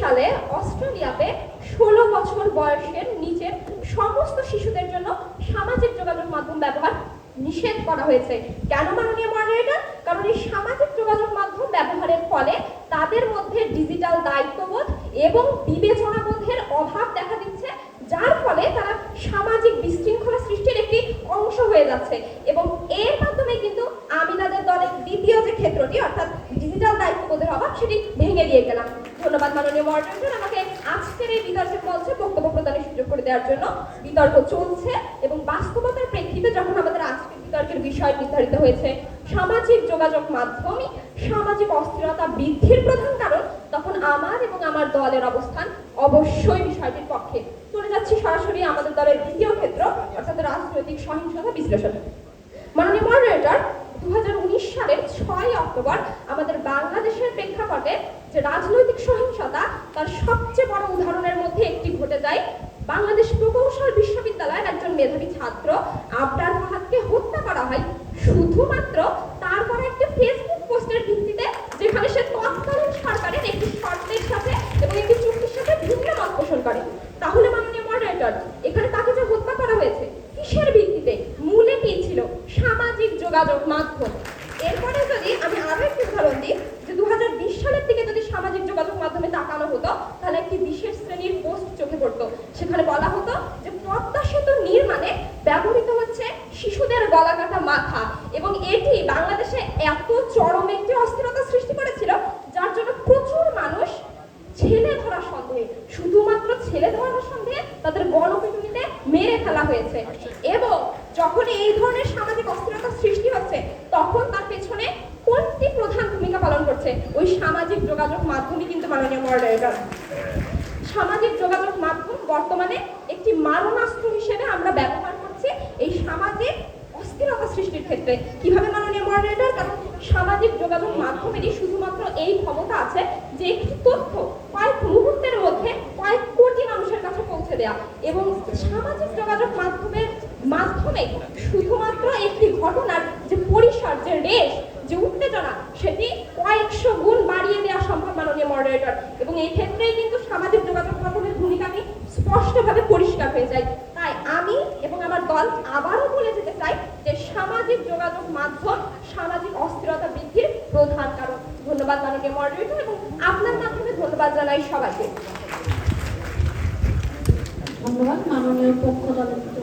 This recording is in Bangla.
সালে অস্ট্রেলিয়াতে ষোলো বছর বয়সের নিচের সমস্ত শিশুদের জন্য সামাজিক যোগাযোগ মাধ্যম ব্যবহার নিষেধ করা হয়েছে। কেন মাননীয় মডারেটর কারণ এই সামাজিক যোগাযোগ মাধ্যম ব্যবহারের ফলে তাদের মধ্যে ডিজিটাল দায়িত্ববোধ এবং বিবেচনাবোধের অভাব দেখা দিচ্ছে, যার ফলে তারা সামাজিক বিশৃঙ্খলা সৃষ্টির একটি অংশ হয়ে যাচ্ছে। এবং এর মাধ্যমে কিন্তু আমি তাদের দলের দ্বিতীয় যে ক্ষেত্রটি, অর্থাৎ ডিজিটাল দায়িত্ববোধের অভাব, সেটি ভেঙে দিয়ে গেলাম। ধন্যবাদ মাননীয় মডারেটর আমাকে আজকের এই বিতর্কের মঞ্চে বক্তব্য প্রদানের সুযোগ করে দেওয়ার জন্য বিতর্ক চলছে এবং বাস্তবতার প্রেক্ষিতে যখন আমাদের আজকের বিতর্কের বিষয় নির্ধারিত হয়েছে, সামাজিক যোগাযোগ মাধ্যমই সামাজিক অস্থিরতা বৃদ্ধির প্রধান কারণ, তখন আমার এবং আমার দলের অবস্থান অবশ্যই বিষয়টির পক্ষে। চলে যাচ্ছি সরাসরি আমাদের দলের দ্বিতীয় ক্ষেত্র, অর্থাৎ রাজনৈতিক সহিংসতা বিশ্লেষণ। মাননীয় মডারেটর দু সালের ছয় অক্টোবর আমাদের বাংলাদেশের প্রেক্ষাপটে যে রাজনৈতিক সহিংসতা তার সবচেয়ে বড় উদাহরণের মধ্যে একটি ঘটে যায়। বাংলাদেশ প্রকৌশল বিশ্ববিদ্যালয়ের একজন মেধাবী ছাত্র আবরার ফাহাদকে হত্যা করা হয়। শুধুমাত্র তার করা একটি ফেসবুক পোস্টের ভিত্তিতে যেখানে সে তৎকালীন সরকারের একটি শর্তের সাথে এবং একটি চুক্তির সাথে ভিন্ন মত পোষণ করে। তাহলে মাননীয় মডারেটর এখানে তাকে যে হত্যা করা হয়েছে, কিসের ভিত্তিতে? মূলে কি ছিল? সামাজিক যোগাযোগ মাধ্যম এরপরে যদি আমি আরও একটি উদাহরণ দিই যে দু সালের দিকে যদি সামাজিক যোগাযোগ মাধ্যমে তাকানো হতো, তাহলে একটি বিশেষ শ্রেণির পোস্ট চোখে পড়তো। সেখানে বলা হতো যে পদ্মা সেতু নির্মাণে ব্যবহৃত হচ্ছে শিশুদের গলা কাটা মাথা, এবং এটি বাংলাদেশে এত চরম একটি অস্থিরতা সৃষ্টি করেছিল, যার জন্য প্রচুর মানুষ ছেলে ধরা সন্দেহে, শুধুমাত্র ছেলে ধরার সন্দেহে তাদের গণপিটুনিতে মেরে ফেলা হয়েছে। এবং যখন এই ধরনের সামাজিক অস্থিরতা সৃষ্টি হচ্ছে, তখন তার পেছনে কোনটি প্রধান পালন করছে, ওই সামাজিক যোগাযোগ মাধ্যমই কিন্তু মাননীয় মডারেটর সামাজিক যোগাযোগ মাধ্যম বর্তমানে একটি মারণাস্ত্র হিসেবে আমরা ব্যবহার করছি এই সামাজিক অস্থিরতা সৃষ্টির ক্ষেত্রে। কীভাবে মাননীয় মডারেটর কারণ সামাজিক যোগাযোগ মাধ্যমেরই শুধুমাত্র এই ক্ষমতা আছে যে একটি তথ্য কয়েক মুহূর্তের মধ্যে কয়েক কোটি মানুষের কাছে পৌঁছে দেওয়া এবং সামাজিক যোগাযোগ মাধ্যমের মাধ্যমে শুধুমাত্র একটি ঘটনার যে পরিসর, যে রেশ যে উত্তেজনা সেটি কয়েকশো গুণ বাড়িয়ে দেওয়া সম্ভব মাননীয় মডারেটর এবং এই ক্ষেত্রেই কিন্তু সামাজিক যোগাযোগ মাধ্যমের ভূমিকাটি স্পষ্টভাবে পরিষ্কার হয়ে যায় তাই আমি এবং আমার দল আবারও বলে যেতে চাই যে সামাজিক যোগাযোগ মাধ্যম সামাজিক অস্থিরতা বৃদ্ধির প্রধান কারণ। ধন্যবাদ মাননীয় মডারেটর এবং আপনার মাধ্যমে ধন্যবাদ জানাই সবাইকে। ধন্যবাদ। মাননীয় পক্ষ দলের বক্তাকে